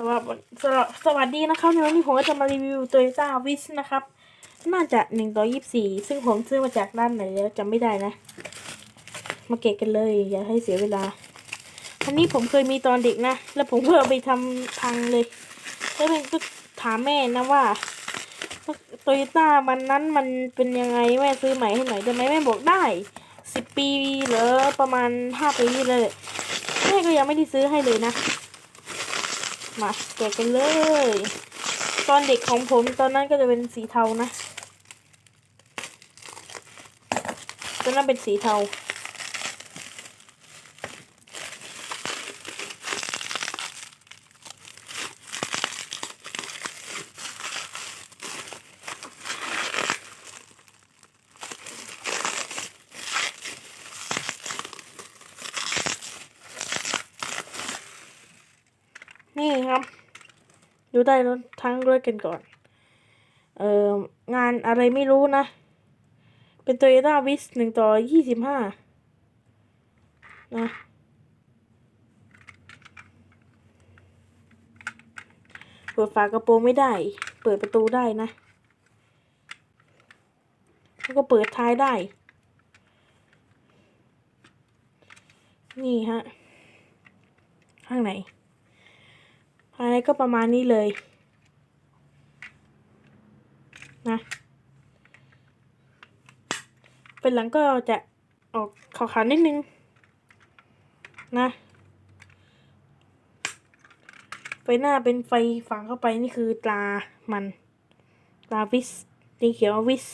สวัสดีสวัสสวัสดีนะครับในวันนี้ผมก็จะมารีวิว Toyota v i s นะครับ น่าจะหนึ่งต่อยี่สี่ซึ่งผมซื้อมาจากด้านไหนแล้วจำไม่ได้นะ มาเกะกันเลย อย่าให้เสียเวลา อันนี้ผมเคยมีตอนเด็กนะ แล้วผมก็เอาไปทำพังเลยแล้วมันก็ถามแม่นะว่าโตโยต้ามันนั้นมันเป็นยังไงแม่ซื้อใหม่ให้หน่อยได้ไหมแม่บอกได้สิบปีหรือประมาณห้าปีเลยแม่ก็ยังไม่ได้ซื้อให้เลยนะ มาแกะกันเลย ตอนเด็กของผมตอนนั้นก็จะเป็นสีเทานะ ตอนนั้นเป็นสีเทา นี่ครับ ดูได้รถทั้งด้วยกันก่อน เอ่องานอะไรไม่รู้นะ เป็น Toyota v i s หนึ่งต่อยี่สิบห้านะเปิดฝากระโปรงไม่ได้ เปิดประตูได้นะแล้วก็เปิดท้ายได้ นี่ฮะ ข้างใน ภายในก็ประมาณนี้เลยนะเป็นหลังก็จะออกขาวๆนิดนึงนะไฟหน้าเป็นไฟฝังเข้าไปนี่คือตามันตาวิสสีเขียววิส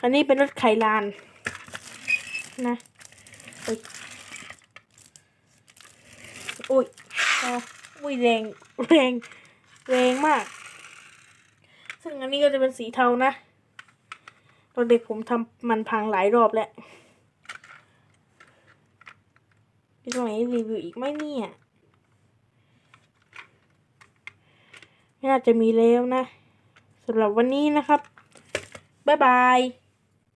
อันนี้เป็นรถไขลานนะโอุ๊ยอุ้ย อุ้ยแรงแรงแรงมาก ซึ่งอันนี้ก็จะเป็นสีเทานะ ตอนเด็กผมทำมันพังหลายรอบแล้วมีตรงไหนรีวิวอีกไหมเนี่ยไม่น่าจะมีแล้วนะสำหรับวันนี้นะครับ บ๊ายบาย